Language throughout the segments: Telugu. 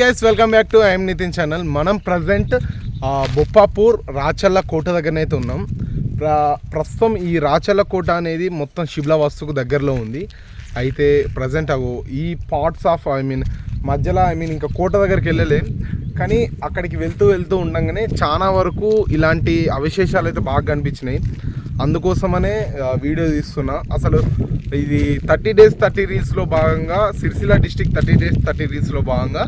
Guys welcome back to I'm Nitin channel మనం ప్రజెంట్ బొప్పాపూర్ రాచల్ల కోట దగ్గరనైతే ఉన్నాం. ప్ర ప్రస్తుతం ఈ రాచల్ల కోట అనేది మొత్తం శిబ్లా వస్తుకు దగ్గరలో ఉంది. అయితే ప్రజెంట్ అగో ఈ పార్ట్స్ ఆఫ్ ఐ మీన్ మధ్యలో ఐ మీన్ ఇంకా కోట దగ్గరికి వెళ్ళలేం. కానీ అక్కడికి వెళ్తూ వెళ్తూ ఉండగానే చాలా వరకు ఇలాంటి అవశేషాలు అయితే బాగా కనిపించినాయి. అందుకోసమనే వీడియో తీస్తున్నా. అసలు ఇది థర్టీ డేస్ థర్టీ రీల్స్లో భాగంగా Sircilla district thirty days thirty రీల్స్లో భాగంగా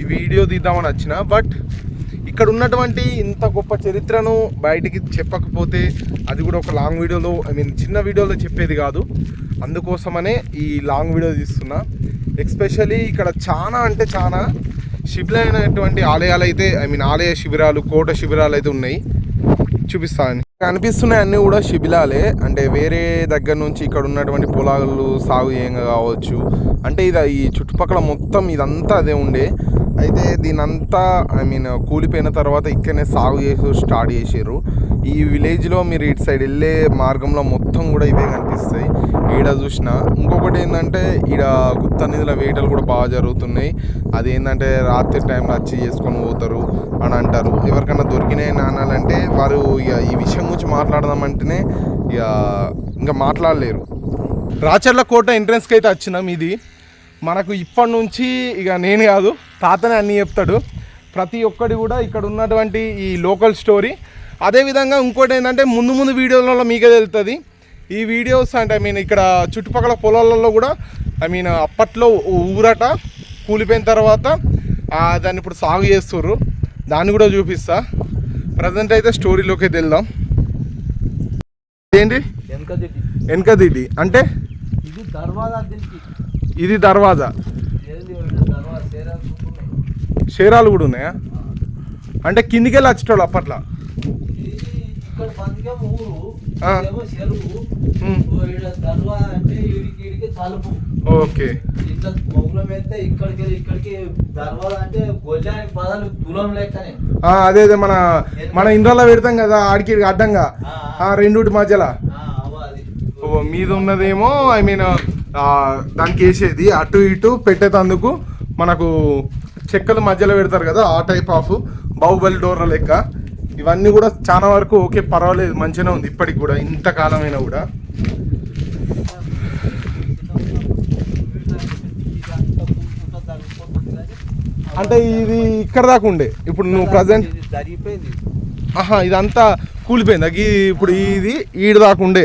ఈ వీడియో తీద్దామని వచ్చిన. బట్ ఇక్కడ ఉన్నటువంటి ఇంత గొప్ప చరిత్రను బయటికి చెప్పకపోతే అది కూడా ఒక లాంగ్ వీడియోలో ఐ మీన్ చిన్న వీడియోలో చెప్పేది కాదు. అందుకోసమనే ఈ లాంగ్ వీడియో తీస్తున్నా. ఎక్స్పెషలీ ఇక్కడ చాలా అంటే చాలా శిబిలైనటువంటి ఆలయాలు అయితే ఐ మీన్ ఆలయ శిబిరాలు కోట శిబిరాలు అయితే ఉన్నాయి. చూపిస్తాను కనిపిస్తున్నాయి అన్నీ కూడా శిబిలాలే. అంటే వేరే దగ్గర నుంచి ఇక్కడ ఉన్నటువంటి పొలాలు సాగు చేయంగా కావచ్చు. అంటే ఇది ఈ చుట్టుపక్కల మొత్తం ఇదంతా అదే ఉండే. అయితే దీనంతా ఐ మీన్ కూలిపోయిన తర్వాత ఇక్కడనే సాగు చేసి స్టార్ట్ చేసారు ఈ విలేజ్లో మీరు ఇటు సైడ్ వెళ్ళే మార్గంలో మొత్తం కూడా ఇవే కనిపిస్తాయి. ఈడ చూసిన ఇంకొకటి ఏంటంటే ఈడ గుత్త నిధుల వేటలు కూడా బాగా జరుగుతున్నాయి. అది ఏంటంటే రాత్రి టైంలో వచ్చి చేసుకొని పోతారు అని అంటారు. ఎవరికైనా దొరికినాయి నానాలంటే వారు ఇక ఈ విషయం గురించి మాట్లాడదామంటేనే ఇక ఇంకా మాట్లాడలేరు. రాచర్ల కోట ఎంట్రన్స్కి అయితే వచ్చినాం ఇది. మనకు ఇప్పటి నుంచి ఇక నేను కాదు తాతనే అన్నీ చెప్తాడు. ప్రతి ఒక్కటి కూడా ఇక్కడ ఉన్నటువంటి ఈ లోకల్ స్టోరీ అదేవిధంగా ఇంకోటి ఏంటంటే ముందు ముందు వీడియోలలో మీకే తెలుస్తుంది. ఈ వీడియోస్ అంటే ఐ మీన్ ఇక్కడ చుట్టుపక్కల పొలాలలో కూడా ఐ మీన్ అప్పట్లో ఊరట కూలిపోయిన తర్వాత దాన్ని ఇప్పుడు సాగు చేస్తుర్రు. దాన్ని కూడా చూపిస్తా. ప్రజెంట్ అయితే స్టోరీలోకి వెళ్దాం ఏంటి వెనక దిట్టి వెనక దిడ్డి అంటే ఇది దర్వాజా. షేరాలు కూడా ఉన్నాయా. అంటే కిందికి వెళ్ళి వచ్చేటోళ్ళు అప్పట్లో. ఓకే. ఇట్లా మొగులం అయితే ఇక్కడికి వెళ్ళి ఇక్కడికి దర్వాజా అంటే గొల్లానికి పదాలు తులం లెక్కనే. ఆ, అదే అదే మన మన ఇండ్లలో పెడతాం కదా ఆడికి అడ్డంగా. రెండుటి మధ్యలో. మీద ఉన్నదేమో ఐ మీన్ దానికి వేసేది. అటు ఇటు పెట్టేటందుకు మనకు చెక్కలు మధ్యలో పెడతారు కదా ఆ టైప్ ఆఫ్ బాహుబలి డోర్ల లెక్క. ఇవన్నీ కూడా చాలా వరకు ఓకే పర్వాలేదు మంచిగానే ఉంది ఇప్పటికి కూడా ఇంతకాలమైనా కూడా. అంటే ఇది ఇక్కడ దాకా ఉండే ఇప్పుడు నువ్వు ప్రజెంట్ ఆహా ఇదంతా కూలిపోయింది? అది ఇప్పుడు ఇది ఈడు దాకా ఉండే.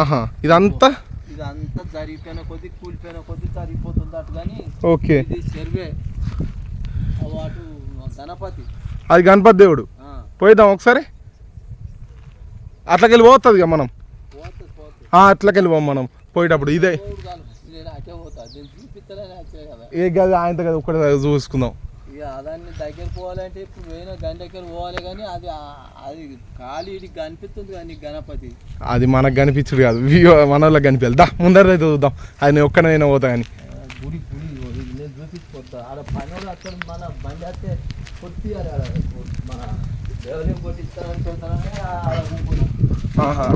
ఆహా ఇదంతా? ఇదంతా జరిగిపోయిన కొద్ది కూలిపోయిన కొద్ది జరిగిపోతుంది అటు కానీ. ఓకే. ఇది గణపతి అది గణపతి దేవుడు. పోయిద్దాం ఒకసారి. అట్లకెళ్ళి పోతుంది ఇక మనం. అట్లకెళ్ళి పోం మనం. పోయేటప్పుడు ఇదే. ఏ గది ఆయనతో కదా ఒక్కటి చూసుకుందాం. ఇక అదాన్ని దగ్గర పోవాలంటే ఇప్పుడు పోయిన గంటకి పోవాలి కానీ అది అది ఖాళీ కనిపిస్తుంది కానీ గణపతి. అది మనకు కనిపించడు కాదు. మన వాళ్ళకి కనిపించాలి దా ముందర అయితే చూద్దాం. అది నేను ఒక్కనైనా పోతా కానీ గుడి గుడి నేను చూపించుకోతా ఆడ పనులు అక్కడ మన బండి వస్తే మన.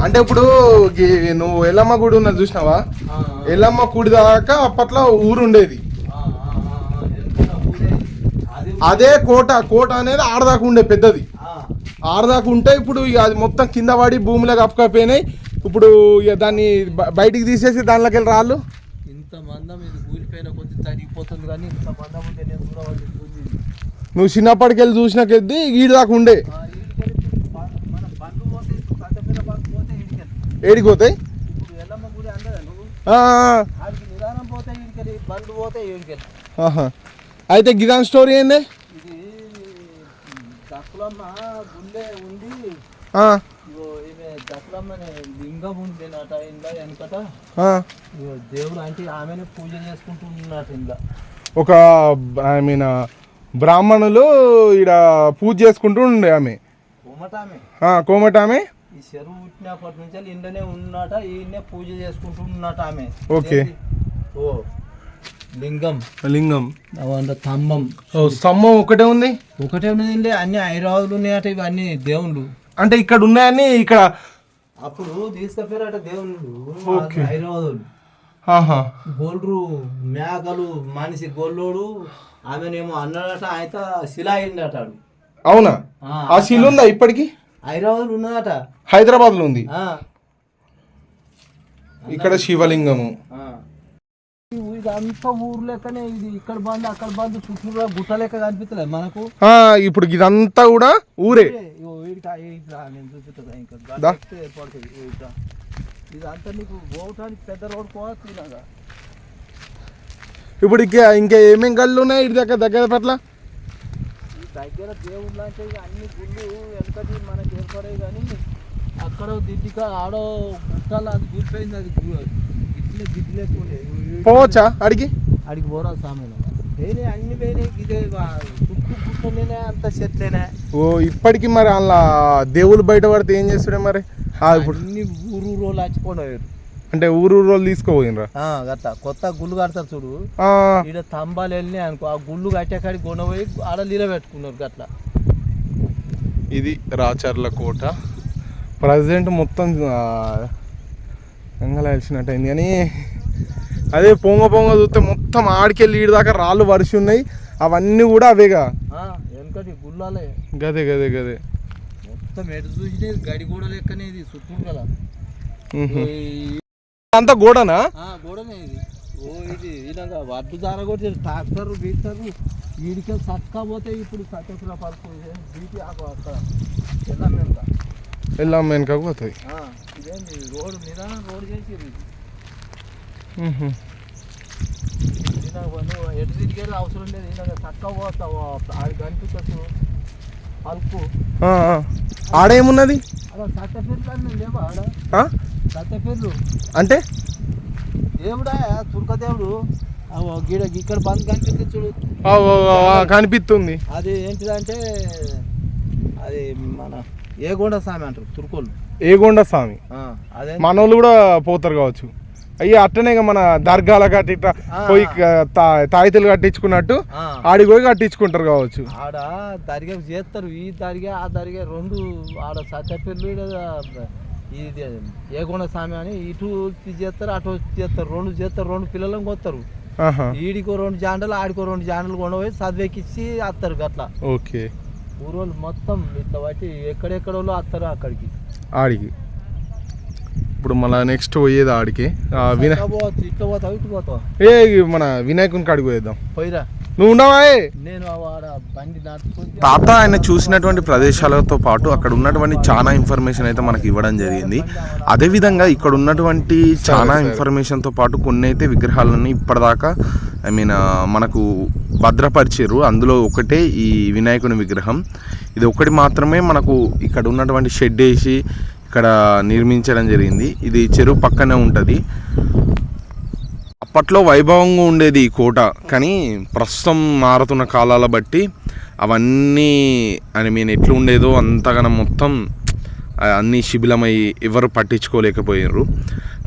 అంటే ఇప్పుడు నువ్వు ఎల్లమ్మ గుడి ఉన్నది చూసినావా. ఎల్లమ్మ గుడి దాకా అప్పట్లో ఊరు ఉండేది. అది కోట. కోట అనేది ఆడదాకా ఉండే పెద్దది. ఆడదాకా ఉంటే ఇప్పుడు ఇక అది మొత్తం కింద పడి భూమిలో కప్పకపోయినాయి. ఇప్పుడు ఇక దాన్ని బయటికి తీసేసి దానిలోకి వెళ్ళి రాళ్ళు. ఇంత మందం ఇది కూలిపోయిన కొద్ది తరిగిపోతుంది కానీ ఇంత మందం ఉంటే నేను నువ్వు చిన్నప్పటికి వెళ్ళి చూసిన కొద్దీ ఈడు దాకా ఉండే. మన బండ్లు పోతే కట్టెపిల్ల బండ్లు పోతే ఇడికెళ్ళి ఏడికి పోతాయి ఇప్పుడు ఎల్లమ్మ గుడి అందదా నువ్వు ఆ, ఆ, ఆడికి నిదానం పోతే ఇడికెళ్ళి బండ్లు పోతే ఇడికెళ్ళి ఆహా. అయితే గిదాన్ స్టోరీ ఏంది ఒక ఐ మీన్ బ్రాహ్మణులు ఈడ పూజ చేసుకుంటూ ఉండే ఆమె. ఉమ్మట ఆమె ఆ, కోమట ఆమె ఈ చెరువు పుట్టినప్పటి నుంచి ఇండనే ఉన్నట ఈయనే పూజ చేసుకుంటూ ఉన్నట ఆమె. ఓకే. ఓ లింగం. లింగం. స్తంభం. ఒకటే ఉంది? ఒకటే ఉన్నది అన్ని ఐరావులు ఉన్నాయట ఇవన్నీ దేవుళ్ళు. అంటే ఇక్కడ ఉన్నాయని ఇక్కడ అప్పుడు తీసుకపోయారట దేవుళ్ళు. ఐరావులు గొల్లు మేకలు మనిషి గొల్లోడు ఆమెనేమో అన్నాడట ఆయన శిలా అయిందట. అవునా? ఆ, ఆ శిల ఉందా ఇప్పటికి? హైదరాబాద్ ఉన్నదట. హైదరాబాద్లో ఉంది. ఆ, ఇక్కడ శివలింగము. ఆ. ఇదంతా ఊరు లెక్కనే ఇది. ఇక్కడ బంద్ అక్కడ బంద్ చుట్టూరా గుట్ట లెక్క కనిపిస్తలేదు మనకు. ఆ, ఇప్పుడు ఇదంతా కూడా ఊరే. ఇగో వీడికి ఆ- ఇట్లా నేను చూపిస్తా ఇంకా దా. గట్ట ఏర్పడుతుంది ఇగో ఇట్లా. ఇదంతా నీకు పోవటానికి పెద్ద రోడ్ పోవచ్చు ఇలాగా ఇప్పుడు ఇంకా ఇంకా ఏమేం కళ్ళు ఉన్నాయి ఇటు దగ్గర దగ్గర పట్ల? దగ్గర అంటే ఇక అన్ని గుళ్ళు వెనకటి మనకి ఏర్పడాయి కానీ అక్కడ దిద్దిక ఆడో గుట్టలో అది కూలిపోయింది అది గిట్లే గిట్లే. పోవచ్చా అడిగి? అడిగి పోరా సామెన వేరే అన్ని వేరే ఇదే గుట్టలేనే అంత చెట్లేనే ఓ ఇప్పటికి మరి అలా దేవుళ్ళు బయట పడితే ఏం చేస్తుండే మరి? అన్ని ఊరు రోజులు హచ్చిపోయినారు అంటే ఊరు ఊరు వాళ్ళు తీసుకోపోయినరా? గట్లా. కొత్త గుళ్ళు కడతారు చూడు. ఈడ తంబాలు వెళ్ళినాయి అనుకో. ఆ గుళ్ళు కట్టే కాడికి గొడవ పోయి ఆడ నీళ్ళ పెట్టుకున్నారు గట్లా. ఇది రాచర్ల కోట. ప్రజెంట్ మొత్తం ఎంగలా వెలిసినట్టు అయింది. కానీ అదే పొంగ పొంగ చూస్తే మొత్తం ఆడికెళ్ళి దాకా రాళ్ళు వరిసి ఉన్నాయి. అవన్నీ కూడా అవేగా? వెనకటి గుళ్ళాలే. గదే గదే గదే. మొత్తం ఎటు చూసినా గడి గోడ లెక్కనే ఇది చుట్టూ కదా. అంతా గోడనా? గోడనే ఇది. ఓ ఇది ఇలాగ వడ్డు జారగొట్టి ట్రాక్టర్ బీటర్ వీడికి సత్కా పోతే ఇప్పుడు బీటీ ఆకు వెనక. వెనకకు పోతుంది నిదానం చేసి ఎటు అవసరం లేదు. ఇలాగ పోతావు పలుపు. ఆడేమున్నది అలా లేవా ఆడ? సత్యపేర్లు అంటే? దేవుడా గీడ ఇక్కడ బంద్ కనిపిస్తుంది చూడు. కనిపిస్తుంది. అది ఏంటిదంటే అది మన ఏగొండ స్వామి అంటారు తుర్కోళ్ళు. ఏగొండ స్వామి. అదే. మనోళ్ళు కూడా పోతారు కావచ్చు. అయ్యి అట్టనే మన దర్గాల కట్టి ఇట్లా. పోయి తాయితలు కట్టించుకున్నట్టు ఆడికి పోయి కట్టించుకుంటారు కావచ్చు. ఆడ దరిగా చేస్తారు ఈ దరిగా ఆ దరిగా రెండు ఆడ సత్యపల్లి ఇది ఏగొండ స్వామి అని ఇటు చేస్తారు అటు చేస్తారు. రెండు చేస్తారు రెండు పిల్లలను కొత్తారు ఈడికో రెండు జాండలు ఆడికో రెండు జాండలు కొనబోయి చదివేకిచ్చి వస్తారు గట్లా. ఓకే. ఊరోళ్ళు మొత్తం ఇట్లా బట్టి ఎక్కడెక్కడోళ్ళు వస్తారు అక్కడికి. ఆడికి. ఇప్పుడు మళ్ళీ నెక్స్ట్ పోయేది ఆడికి. ఇట్లా పోతావు ఇటు పోతావు. ఏ మన వినాయకుని కాడికి పోయేద్దాం. పోయిరా. నువ్వు? నేను బండి తాత ఆయన చూసినటువంటి ప్రదేశాలతో పాటు అక్కడ ఉన్నటువంటి చాలా ఇన్ఫర్మేషన్ అయితే మనకి ఇవ్వడం జరిగింది. అదేవిధంగా ఇక్కడ ఉన్నటువంటి చాలా. ఇన్ఫర్మేషన్తో పాటు కొన్ని అయితే విగ్రహాలను ఇప్పటిదాకా ఐ మీన్ మనకు భద్రపరిచారు అందులో ఒకటే ఈ వినాయకుని విగ్రహం. ఇది ఒకటి మాత్రమే మనకు ఇక్కడ ఉన్నటువంటి షెడ్ వేసి ఇక్కడ నిర్మించడం జరిగింది. ఇది చెరువు పక్కనే ఉంటుంది. అప్పట్లో వైభవంగా ఉండేది ఈ కోట కానీ ప్రస్తుతం మారుతున్న కాలాల బట్టి అవన్నీ ఐ మీన్ ఎట్లా ఉండేదో అంతగానం మొత్తం అన్నీ శిబిలమై ఎవరు పట్టించుకోలేకపోయారు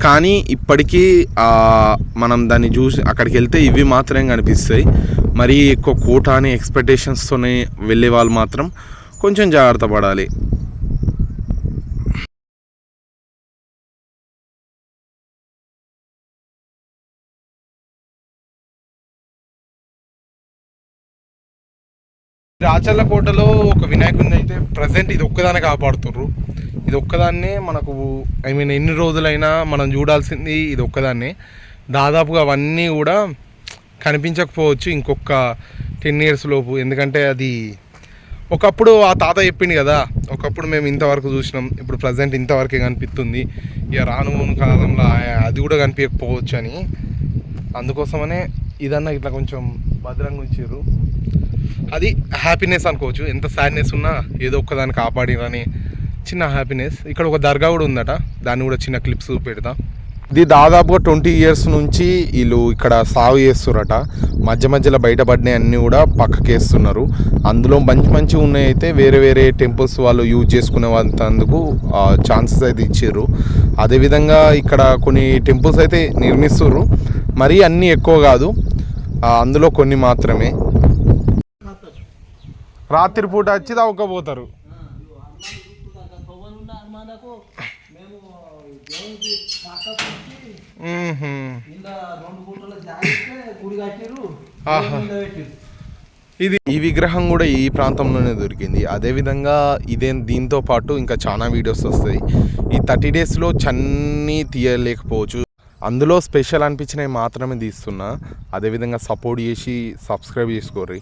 కానీ ఇప్పటికీ మనం దాన్ని చూసి అక్కడికి వెళ్తే ఇవి మాత్రమే కనిపిస్తాయి. మరీ ఎక్కువ కోట అని ఎక్స్పెక్టేషన్స్తోనే వెళ్ళే వాళ్ళు మాత్రం కొంచెం జాగ్రత్త పడాలి. రాచర్ల కోటలో ఒక వినాయకుడిని అయితే ప్రజెంట్ ఇది ఒక్కదాన్ని కాపాడుతుర్రు ఇది ఒక్కదాన్నే మనకు ఐ మీన్ ఎన్ని రోజులైనా మనం చూడాల్సింది ఇది ఒక్కదాన్నే. దాదాపుగా అవన్నీ కూడా కనిపించకపోవచ్చు ఇంకొక టెన్ ఇయర్స్ లోపు. ఎందుకంటే అది ఒకప్పుడు ఆ తాత చెప్పింది కదా ఒకప్పుడు మేము ఇంతవరకు చూసినాం ఇప్పుడు ప్రజెంట్ ఇంతవరకే కనిపిస్తుంది. ఇక రాను కాలంలో అది కూడా కనిపించకపోవచ్చు అని. అందుకోసమనే ఇదన్నా ఇట్లా కొంచెం భద్రంగా ఉంచారు అది హ్యాపీనెస్ అనుకోవచ్చు. ఎంత సాడ్నెస్ ఉన్నా ఏదో ఒక్కదాన్ని కాపాడినని చిన్న హ్యాపీనెస్ ఇక్కడ ఒక దర్గా కూడా ఉందట. దాన్ని కూడా చిన్న క్లిప్స్ పెడతా ఇది దాదాపుగా ట్వంటీ ఇయర్స్ నుంచి వీళ్ళు ఇక్కడ సాగు చేస్తురట మధ్య మధ్యలో బయటపడినవి అన్నీ కూడా పక్కకేస్తున్నారు. అందులో మంచి మంచి ఉన్నాయి అయితే వేరే వేరే టెంపుల్స్ వాళ్ళు యూజ్ చేసుకునే వాళ్ళందుకు ఛాన్సెస్ అయితే ఇచ్చారు. అదేవిధంగా ఇక్కడ కొన్ని టెంపుల్స్ అయితే నిర్మిస్తున్నారు మరీ అన్నీ ఎక్కువ కాదు. అందులో కొన్ని మాత్రమే. రాత్రిపూట వచ్చి పెట్టిరు ఇది ఈ విగ్రహం కూడా ఈ ప్రాంతంలోనే దొరికింది. అదేవిధంగా ఇదే దీంతో పాటు ఇంకా చాలా వీడియోస్ వస్తాయి. ఈ థర్టీ డేస్లో చన్నీ తీయలేకపోవచ్చు. అందులో స్పెషల్ అనిపించినవి మాత్రమే తీస్తున్నా. అదేవిధంగా సపోర్ట్ చేసి సబ్స్క్రైబ్ చేసుకోర్రీ.